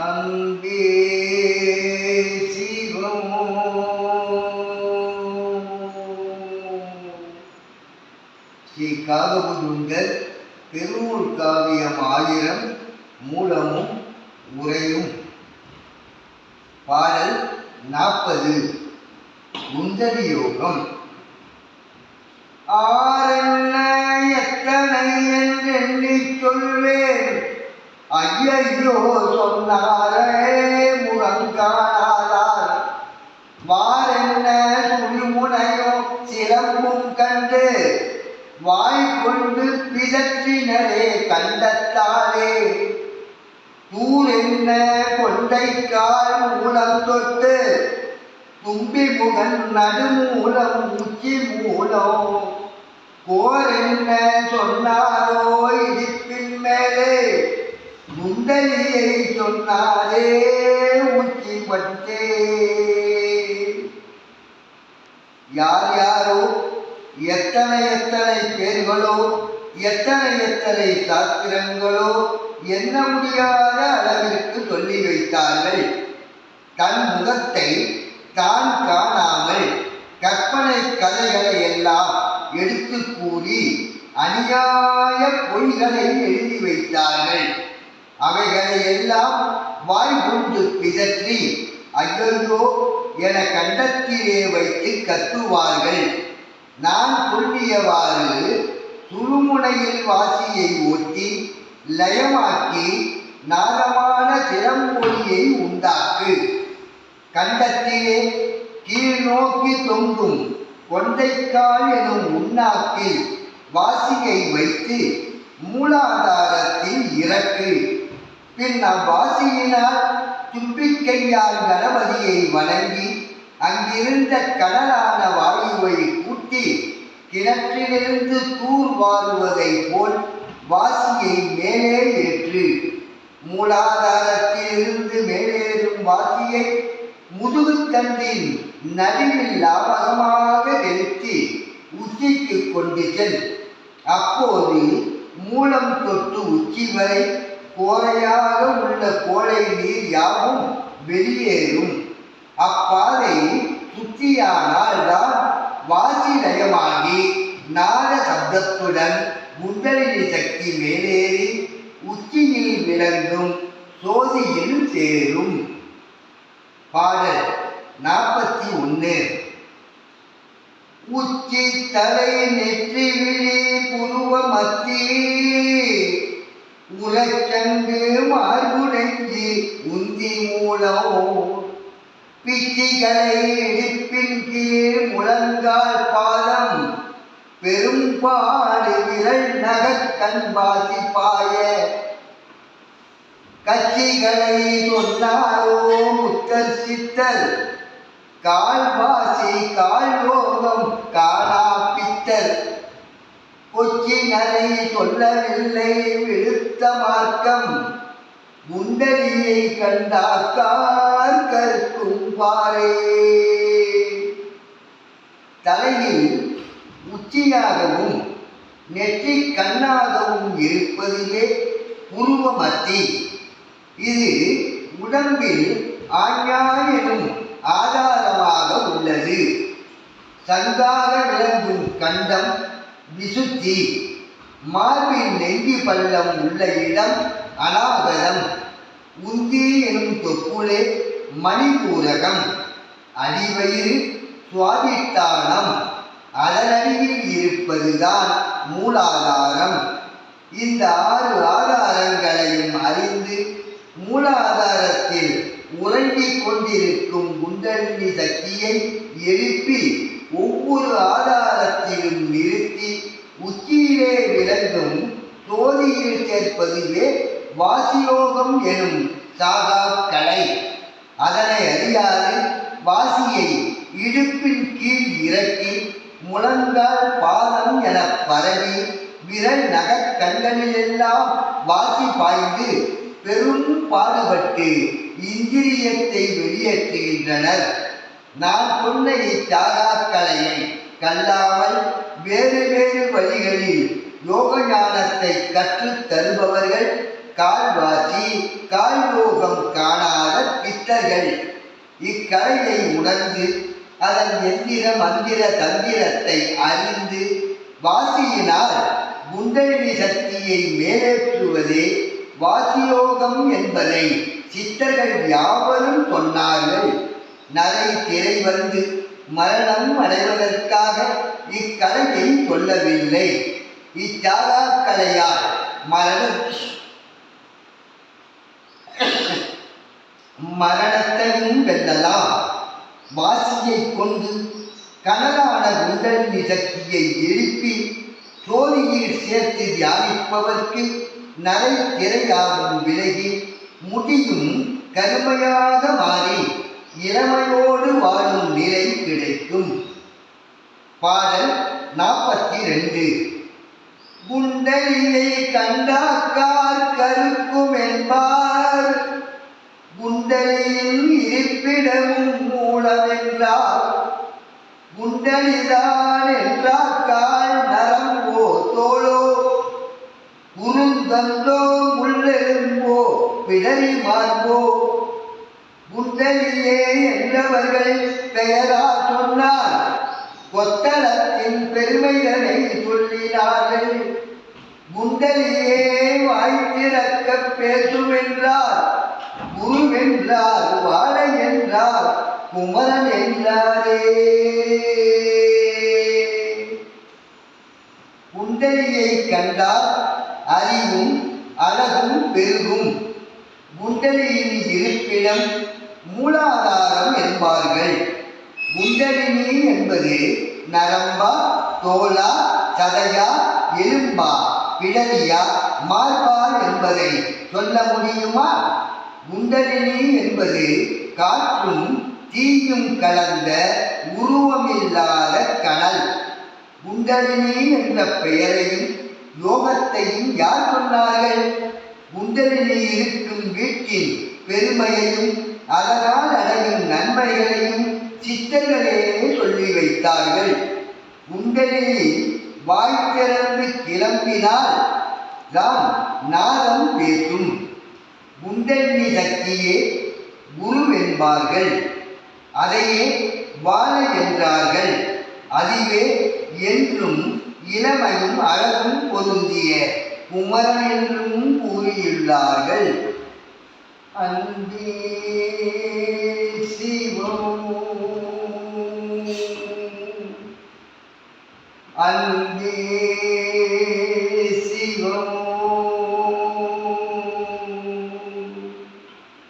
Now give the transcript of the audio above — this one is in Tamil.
அன்பே சிவம் ஸ்ரீ காகபுதுங்கர் பெருவூர் காவியம் ஆயிரம் மூலமும் உரையும் பாடல் நாற்பது. குந்தரி யோகம். ஆரண்ண எத்தனை என்றெண்ணி சொல்வேன். ஐயையோ சொன்னாரே முகங்கானாதார் வாரென்ன துணிமுனையோ சிலம்பும் கண்டு வாய் கொண்டு பிதற்றினரே கண்டத்தாலே என்ன கொண்டைக்கால் மூலம் தொட்டு தும்பி முகன் நடுமூலம் உச்சி மூலம் போரென்ன சொன்னாரோ இடிப்பின் மேலே முந்தனியை சொன்னாரே உச்சி பட்டே யார் யாரோ எத்தனை எத்தனை பேர்களோ எத்தனை எத்தனை சாத்திரங்களோ எண்ண முடியாத அளவிற்கு சொல்லி வைத்தார்கள். தன் முகத்தை தான் காணாமல் கற்பனை கதைகளை எல்லாம் எடுத்து கூறி அநியாய பொய்களை எழுதி வைத்தார்கள். அவைகளை எல்லாம் வாய் கொண்டு பிதற்றி ஐயோ என கண்டத்திலே வைத்து கத்துவார்கள். நான் சொல்லியவாறு துருமுனையில் வாசியை ஓட்டி லயமாக்கி நாதமான சிறம்பொலியை உண்டாக்கு. கண்டத்திலே கீழ் நோக்கி தொங்கும் கொண்டைக்கால் எனும் உண்ணாக்கில் வாசியை வைத்து மூலாதாரத்தில் இறக்கு. பின் அவ்வாசியினால் தும்பிக்கையால் கணபதியை வணங்கி அங்கிருந்த கடலான வாயுவை கூட்டி கிணற்றிலிருந்து தூர் வாருவதைப் போல் வாசியை மேலே ஏற்று மூலாதாரத்திலிருந்து மேலேறும் வாசியை முதுகுத்தண்டின் நடுவில் லாபகமாக நிறுத்தி உச்சிக்கு கொண்டு செல். அப்போது மூலம் தொட்டு உச்சி வரை கோழையாக உள்ள கோழை நீர் யாவும் வெளியேறும். அப்பாதை சுத்தியானால் தான் வாசி லயமாகி நாத சப்தத்துடன் குண்டலினி சக்தி மேலேறி உச்சியில் விளங்கும் சோதியில் சேரும். பாடல் நாற்பத்தி ஒன்று. உச்சி தலை நெற்றி விழி புருவ மத்தியில் உலச்சங்கு மார்புடைஞ்சி உந்தி மூலம் பிச்சிகளை இடுப்பின் கீழ் முழங்கால் பாதம் பெரும்பாடு விரல் நகக்கண் பாய. கட்சிகளை சொன்னாரோ முத்தர் சித்தர். கால் வாசி காணா பித்தர் கொச்சினரை சொல்லவில்லை விழுத்த மார்க்கம். முண்டலியை கண்டாக்கார் கற்கும் பாரே தலையில் உச்சியாகவும் நெற்றி கண்ணாகவும் இருப்பதுவே உருவ மத்தி இது உடம்பில் ஆஞ்ஞான் எனும் ஆதாரமாக உள்ளது. சங்காக விளங்கும் கண்டம் விசுத்தி மார்பின் நெங்கி பள்ளம் உள்ள இடம் அநாகதம் உந்தி எனும் தொப்புளே மணிபூரகம் அடிவயிறு சுவாதித்தானம் அதனடியில் இருப்பதுதான் மூலாதாரம். இந்த ஆறு ஆதாரங்களையும் அறிந்து மூலாதாரத்தில் உறங்கிக் கொண்டிருக்கும் குண்டலினி சக்தியை எழுப்பி ஒவ்வொரு ஆதாரத்திலும் நிறுத்தி உச்சியிலே விளங்கும் தோதியில் சேர்ப்பதுவே வாசியோகம் எனும் சாகா கலை அதனை அறியாது வாசியை இடுப்பின் கீழ் இறக்கி முழங்கால் பாதம் என பரவி விரல் நகக்கண்களிலெல்லாம் வாசி பாய்ந்து பெரும் பாடுபட்டு இந்திரியத்தை வெளியேற்றுகின்றனர். நான் சொன்ன இச்சாகாக்கலையை கல்லாமல் வேறு வேறு வழிகளில் யோக ஞானத்தை கற்றுத் தருபவர்கள் கால்வாசி கால்யோகம் காணாத பித்தர்கள். இக்கலையை உணர்ந்து அதன் எந்திர மந்திர தந்திரத்தை அறிந்து வாசியினால் குண்டலினி சக்தியை மேலேற்றுவதே வாசியோகம் என்பதை சித்தர்கள் யாவரும் சொன்னார்கள். நரை திரை வந்து மரணம் அடைவதற்காக இக்கலையை சொல்லவில்லை. இச்சாரா கலையால் மரண மரணத்தையும் வெல்லலாம். வாசியை கொண்டு கனலான குண்டலினி சக்தியை எழுப்பி தோழியில் சேர்த்து தியானிப்பவர்க்கு நரை திரையாகும் விலகி முடியும் கருமையாக மாறி இளமையோ குண்டலியை கருக்கும் என்பார். குண்டலியில் இருப்பிடமும் மூலமென்றார். குண்டலிதான் என்றாக்கால் நரம்போ தோளோ? குருந்தந்தோ முள்ளெலும்போ பிடரி மார்போ? குண்டலியே என்றவர்கள் பெயரா சொன்னார். கொத்தளத்தின் பெருமைகளை சொல்லினார்கள். முந்தலியே வாய்த்திறக்க பேசுமென்றார் குருவென்றார் வாழை என்றார் குமரன் என்றாரே குண்டலியை கண்டால் அறிவும் அழகும் பெருகும். குண்டலியின் இருப்பிடம் மூலாதாரம் என்பார்கள். குண்டலினி என்பது நரம்பா தோலா சதையா எலும்பா. பிடரியா மார்பால் என்பதை சொல்ல முடியுமா? குண்டலினி என்பது காற்றும் தீயும் கலந்த உருவமில்லாத கடல் குண்டலினி என்ற பெயரையும் யோகத்தையும் யார் சொன்னார்கள்? குண்டலினி இருக்கும் வீட்டின் பெருமையையும் அதனால் அடையும் நன்மைகளையும் சித்தர்களே சொல்லி வைத்தார்கள். குண்டலினி வாய் திறந்து கிளம்பினால் தான் நாதம் பேசும். குண்டன்னி சக்தியே குரு என்பார்கள் அதையே வாழ என்றார்கள். அதுவே என்றும் இளமையும் அழகும் பொருந்திய குமரன் என்றும் கூறியுள்ளார்கள். அன்பே சிவம். அன்பு